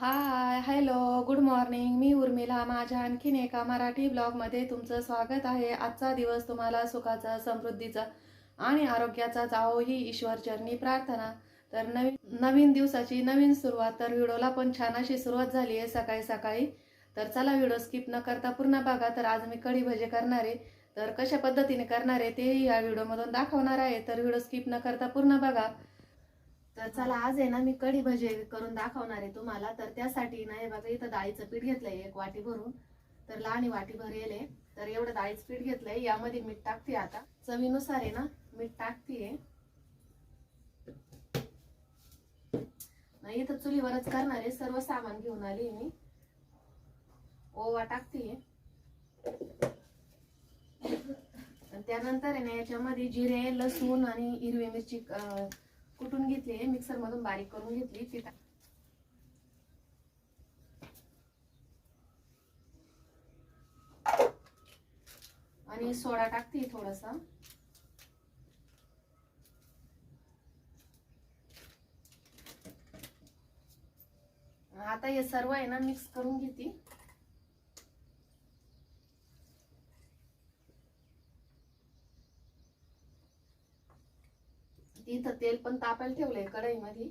हाय hello good morning मी उर्मिला. माझ्या आणखीन एका मराठी ब्लॉगमध्ये तुमचं स्वागत आहे. आजचा दिवस तुम्हाला सुखाचा समृद्धीचा आणि आरोग्याचा जावो ही ईश्वरचरणी प्रार्थना. तर नवीन नवीन दिवसाची नवीन सुरुवात. तर व्हिडिओला पण छान अशी सुरुवात झाली आहे सकाळी सकाळी. तर चला व्हिडिओ स्किप न करता पूर्ण बघा. तर आज मी कढी भजे करणार आहे. तर कशा पद्धतीने करणार आहे तेही या व्हिडिओमधून दाखवणार आहे. तर व्हिडिओ स्किप न करता पूर्ण बघा. तर चला आज आहे ना मी कढी भजे करून दाखवणार आहे तुम्हाला. तर त्यासाठी ना हे बघा इथं डाळीचं पीठ घेतलंय एक वाटी भरून. तर लहान वाटी भरेल तर एवढं डाळीचं पीठ घेतलंय. यामध्ये मीठ टाकते आता. चवीनुसार आहे ना मीठ टाकते नाही इथं चुलीवरच करणार आहे. सर्व सामान घेऊन आली मी. ओवा टाकते आणि त्यानंतर आहे ना याच्यामध्ये जिरे लसूण आणि हिरवी मिरची कुटून घेतली आहे? मिक्सर मधून बारीक करून घेतली. ती टाक आणि सोडा टाकते थोडासा. आता हे सर्व आहे ना मिक्स करून घेते. इथं तेल पण तापायला ठेवलंय कढईमध्ये.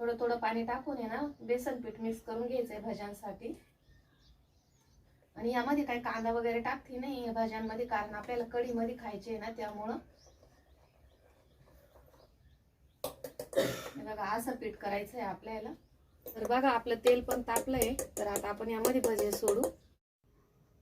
थोडं थोडं पाणी टाकून आहे ना बेसन पीठ मिक्स करून घ्यायचंय भाज्यांसाठी. आणि यामध्ये काही कांदा वगैरे टाकते नाही भाज्यांमध्ये कारण आपल्याला कढीमध्ये खायचे आहे ना त्यामुळं. बघा असं पीठ करायचंय आपल्याला. तर बघा आपलं तेल पण तापलंय. तर आता आपण यामध्ये भजे सोडू.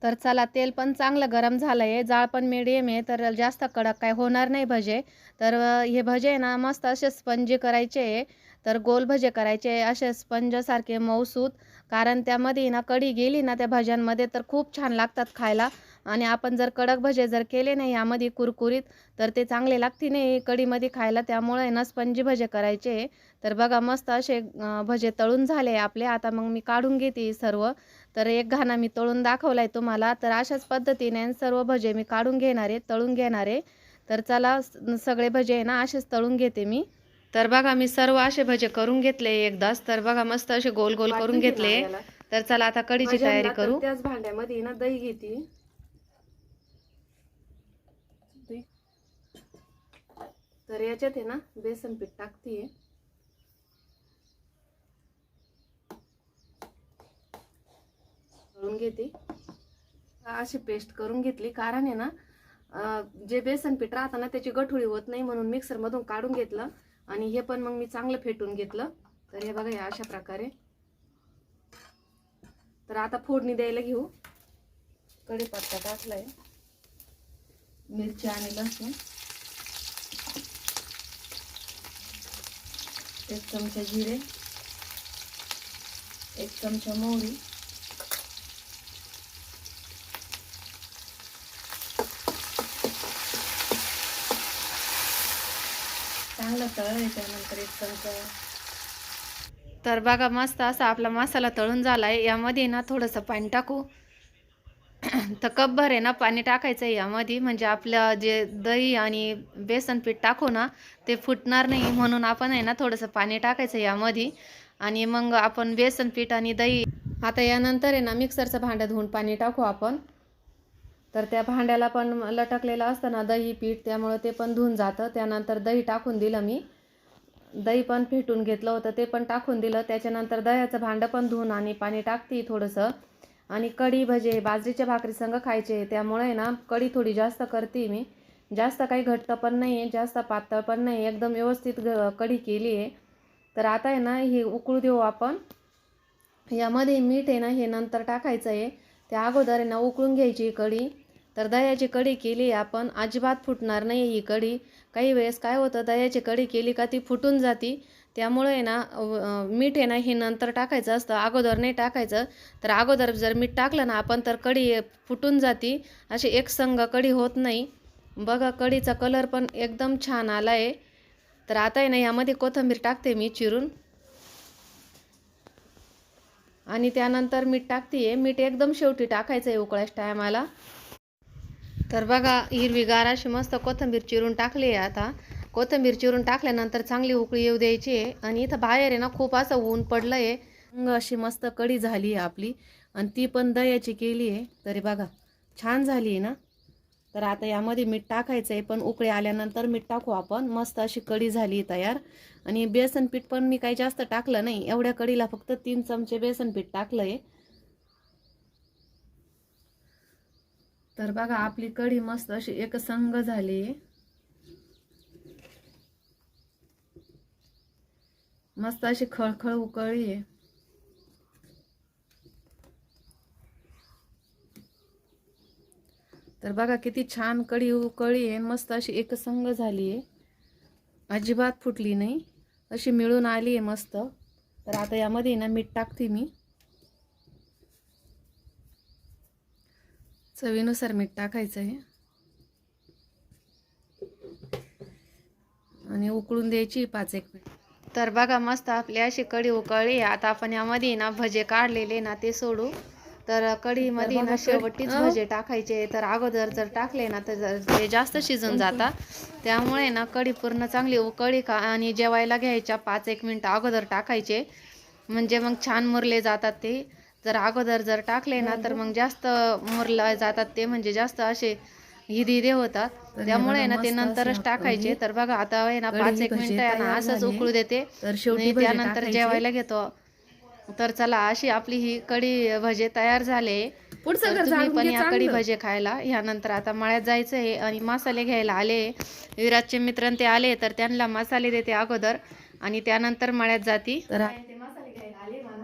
तर चला तेल पण चांगलं गरम झालं आहे जाळ पण मिडियम आहे तर जास्त कडक काय होणार नाही भजे. तर हे भजे आहे ना मस्त असे स्पंजी करायचे आहे. तर गोल भजे करायचे असे स्पंजसारखे मऊसूत. कारण त्यामध्ये ना कढी गेली ना त्या भज्यांमध्ये तर खूप छान लागतात खायला. आणि आपण जर कडक भजे जर केले नाही यामध्ये कुरकुरीत तर ते चांगले लागते नाही कढीमध्ये खायला. त्यामुळे ना स्पंजी भजे करायचे तर बघा मस्त असे भजे तळून झाले आपले. आता मग मी काढून घेते सर्व. तर एक घाणा मी तळून दाखवलाय तुम्हाला. तर अशाच पद्धतीने सर्व भजे मी काढून घेणार आहे तळून घेणार आहे. तर चला सगळे भजे आहे ना असेच तळून घेते मी. तर बघा मी सर्व असे भजे करून घेतले एकदाच तर बघा मस्त असे गोल गोल करून घेतले. तर चला आता कढीची तयारी करू. त्याच भांड्यामध्ये ना दही घेते. तर याच्यात आहे ना बेसन पीठ टाकते. करून घेते. अशी पेस्ट करून घेतली. कारण आहे ना जे बेसन पीठ राहतं ना त्याची गठुळी होत नाही म्हणून मिक्सरमधून काढून घेतलं. आणि हे पण मग मी चांगलं फेटून घेतलं. तर हे बघा या अशा प्रकारे. तर आता फोडणी द्यायला घेऊ. कढीपत्ता टाकलाय. मिरची आणि लसूण. एक चमचा जिरे. एक चमचा मोहरी. चांगलं एक चमचा. तर बघा मस्त असा आपला मसाला तळून झाला आहे यामध्ये ना थोडंसं पाणी टाकू. तर कपभर आहे ना पाणी टाकायचं आहे यामध्ये. म्हणजे आपलं जे दही आणि बेसन पीठ टाकू ना ते फुटणार नाही. म्हणून आपण आहे ना थोडंसं पाणी टाकायचं यामध्ये. आणि मग आपण बेसन पीठ आणि दही. आता यानंतर आहे ना मिक्सरचं भांडं धुवून पाणी टाकू आपण. तर त्या भांड्याला पण लटकलेलं असतं ना दही पीठ त्यामुळं ते पण धुवून जातं. त्यानंतर दही टाकून दिलं मी. दही पण फेटून घेतलं होतं ते पण टाकून दिलं. त्याच्यानंतर दह्याचं भांडं पण धुवून आणि पाणी टाकते थोडंसं. आणि कढी भजे बाजरीच्या भाकरी संग खायचे. त्यामुळे ना कढी थोडी जास्त करते मी. जास्त काही घट्ट पण नाही आहे जास्त पातळ पण नाही एकदम व्यवस्थित ग कढी केली आहे. तर आता आहे ना हे उकळू देऊ आपण. यामध्ये मीठ आहे ना हे नंतर टाकायचं आहे. त्या अगोदर आहे ना उकळून घ्यायची कढी. तर दह्याची कढी केली आपण. अजिबात फुटणार नाही ही कढी. काही वेळेस काय होतं दह्याची कढी केली का ती फुटून जाती. त्यामुळे आहे ना मीठ आहे ना हे नंतर टाकायचं असतं. अगोदर नाही टाकायचं. तर अगोदर जर मीठ टाकलं ना आपण तर कढी फुटून जाती. अशी एक संग कढी होत नाही. बघा कढीचा कलर पण एकदम छान आला आहे तर आता आहे ना यामध्ये कोथिंबीर टाकते मी चिरून. आणि त्यानंतर मीठ टाकते आहे मीठ एकदम शेवटी टाकायचं आहे उकळायच्या टायमाला तर बघा हिरवीगार अशी मस्त कोथिंबीर चिरून टाकली आहे आता. कोथिंबीर चिरून टाकल्यानंतर चांगली उकळी येऊ द्यायची आहे. आणि इथं बाहेर आहे ना खूप असं ऊन पडलं आहे मग अशी मस्त कढी झाली आहे आपली. आणि ती पण दह्याची केली आहे. तरी बघा छान झाली आहे ना. तर आता यामध्ये मीठ टाकायचं आहे. पण उकळी आल्यानंतर मीठ टाकू आपण. मस्त अशी कढी झाली आहे तयार. आणि बेसन पीठ पण मी काही जास्त टाकलं नाही. एवढ्या कढीला फक्त तीन चमचे बेसन पीठ टाकलं आहे तर बघा आपली कढी मस्त अशी एकसंग झाली. मस्त अशी खळखळ उकळली आहे तर बघा किती छान कढी उकळी आहे. मस्त अशी एकसंग झाली आहे. अजिबात फुटली नाही. अशी मिळून आली आहे मस्त. तर आता यामध्ये ना मीठ टाकते मी. चवीनुसार मीठ टाकायचं आहे आणि उकळून द्यायची पाच एक मिनिट. तर बघा मस्त आपली अशी कढी उकळली. आता आपण यामध्ये ना भजे काढलेले ना ते सोडू. तर कढीमध्ये ना शेवटीच भजे टाकायचे. तर अगोदर जर टाकले ना तर ते जास्त शिजून जातात. त्यामुळे ना कढी पूर्ण चांगली उकळी का आणि जेवायला घ्यायच्या पाच एक मिनिटं अगोदर टाकायचे. म्हणजे मग छान मुरले जातात ते. जर अगोदर जर टाकले ना तर मग जास्त मुरला जातात ते म्हणजे जास्त असे हिरिरे होतात. त्यामुळे ना ते नंतरच टाकायचे. तर बघा आता आहे ना पाच एक मिनिटं आहे ना असंच उकळू देते. तर शेवटी त्यानंतर. जेवायला घेतो. तर चला अशी आपली ही कढी भजे तयार झाले. पुढचं तुम्ही पण या कढी. भजे खायला. ह्यानंतर आता मळ्यात जायचं आहे आणि मसाले घ्यायला आले. विराजचे मित्र ते आले तर त्यांना मसाले देते अगोदर. आणि त्यानंतर मळ्यात जाती तर ते मसाले घ्यायला आले मला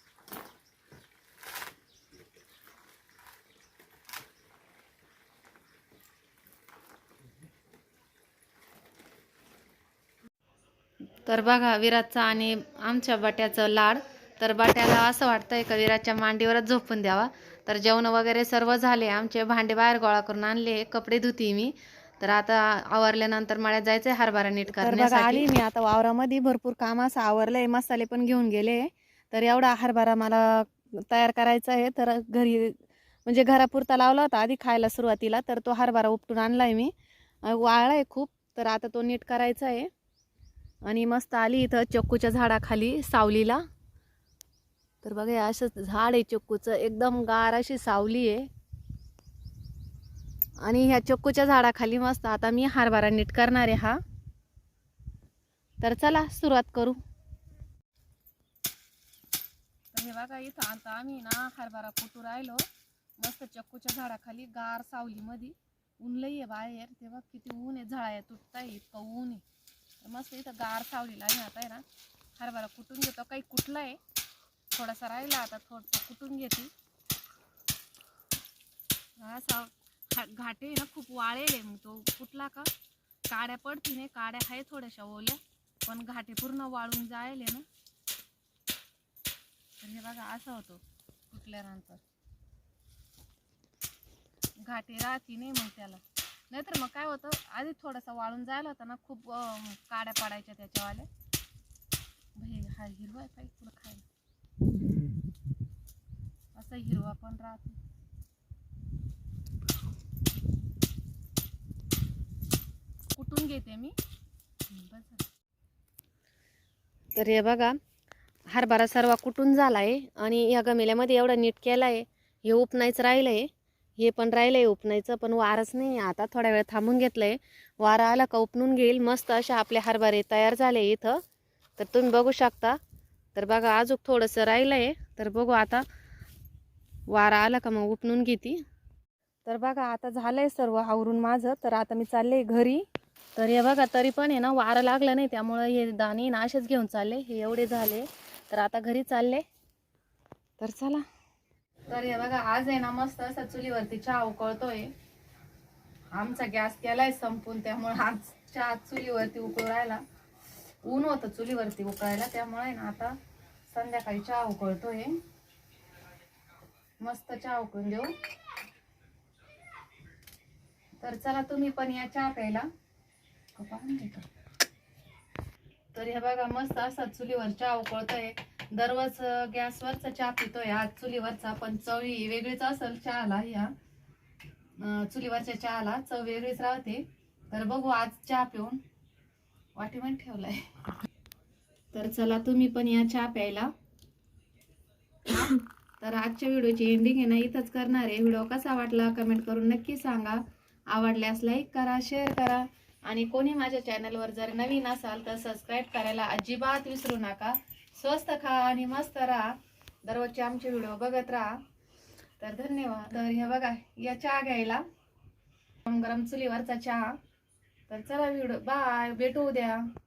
तर बघा विराजचा आणि आमच्या बाट्याचं लाड. तर बाट्याला असं वाटतंय का विराजच्या मांडीवरच झोपून द्यावा? तर जेवण वगैरे सर्व झाले. आमचे भांडे बाहेर गोळा करून आणले. कपडे धुती मी. तर आता आवरल्यानंतर मळ्यात जायचंय हरभरा नीट करण्यासाठी. आली मी आता वावरामध्ये. भरपूर काम असं आवरलंय. मसाले पण घेऊन गेले. तर एवढा हरभरा मला तयार करायचा आहे. तर घरी म्हणजे घरापुरता लावला होता आधी खायला सुरुवातीला. तर तो हरभरा उपटून आणलाय मी. अं, वाळलाय खूप. तर आता तो नीट करायचा आहे. आणि मस्त आली इथं चक्कूच्या झाडाखाली सावलीला. तर बघा हे असं झाड आहे चक्कूचं. एकदम गार अशी सावली आहे. आणि ह्या चक्कूच्या झाडाखाली मस्त आता मी हरभरा नीट करणार आहे हा. तर चला सुरुवात करू. तर हे बघा इथं आता आम्ही ना हरभरा कुटू राहिलो. मस्त चक्कूच्या झाडाखाली गार सावलीमध्ये. ऊन लई आहे बाहेर. ते किती ऊन आहे झळाया तुटताय इतकं ऊन आहे. मस्त इथं गार सावलीला आहे आता आहे ना हरभरा कुटून घेतो. काही कुठला आहे थोडासा राहिला आता थोडंसं कुटून घेते. साव घाटे आहे ना खूप वाळेल आहे मग तो कुठला का? काड्या पडती नाही काड्या आहे थोड्याशा ओल्या पण घाटे पूर्ण वाळून जायले ना. तर हे बघा असं होतो कुठल्यानंतर घाटे राहती नाही मग त्याला. नाहीतर मग काय होतं आधी थोडासा वाळून जायला होता ना खूप काड्या पडायच्या त्याच्यावाल्या. भाई हा हिरवा आहे पाहिजे पुढं खायला. असा हिरवा पण राहतो. कुठून घेते मी? तर हे बघा हरभरा सर्व कुटून आहे आणि या गमेल्यामध्ये एवढं नीट केलं आहे हे उपनायच राहिलं आहे हे पण राहिलं आहे उपनायचं पण वारच नाही आता थोड्या वेळ थांबून घेतलं आहे वारा आला का उपनून घेईल. मस्त असे आपले हरभरे तयार झाले इथं. तर तुम्ही बघू शकता. तर बघा अजून थोडंसं राहिलं आहे तर बघू आता वारा आला का मग उपनून घेते. तर बघा आता झालंय सर्व आवरून माझं. तर आता मी चालले घरी. तर हे बघा तरी पण आहे ना वारं लागलं नाही. त्यामुळं हे दाणे ना असेच घेऊन चालले. हे एवढे झाले. तर आता घरी चालले. तर चला. तर हे बघा आज आहे ना मस्त असा चुलीवरती चहा उकळतोय. आमचा गॅस केलाय संपून त्यामुळे आज चहा चुलीवरती उकळू राहिला ऊन होतं चुलीवरती उकळायला त्यामुळे ना आता संध्याकाळी चहा उकळतोय. मस्त चहा उकळून देऊ. तर चला तुम्ही पण या चहा प्यायला. तर हे बघा मस्त असा चुलीवर चहा उकळतोय. दररोज गॅसवरचा चहा पितोय आज चुलीवरचा पण चवी वेगळीच असेल चहाला या चुलीवरच्या चहाला चव वेगळीच राहते. तर बघू आज चहा पिऊन वाटीमध्ये ठेवलाय. तर चला तुम्ही पण या चहा प्यायला. तर आजच्या व्हिडिओची एंडिंग आहे ना इथंच करणार आहे. व्हिडिओ कसा वाटला कमेंट करून नक्की सांगा. आवडल्यास लाईक करा शेअर करा. आणि कोणी माझ्या चॅनलवर जर नवीन असाल तर सबस्क्राईब करायला अजिबात विसरू नका. स्वस्त खा आणि मस्त राहा. दररोजचे आमचे व्हिडिओ बघत राहा. तर धन्यवाद. तर हे बघा या चहा घ्यायला. गरम गरम चुलीवरचा चहा. तर चला व्हिडिओ बाय भेटू उद्या.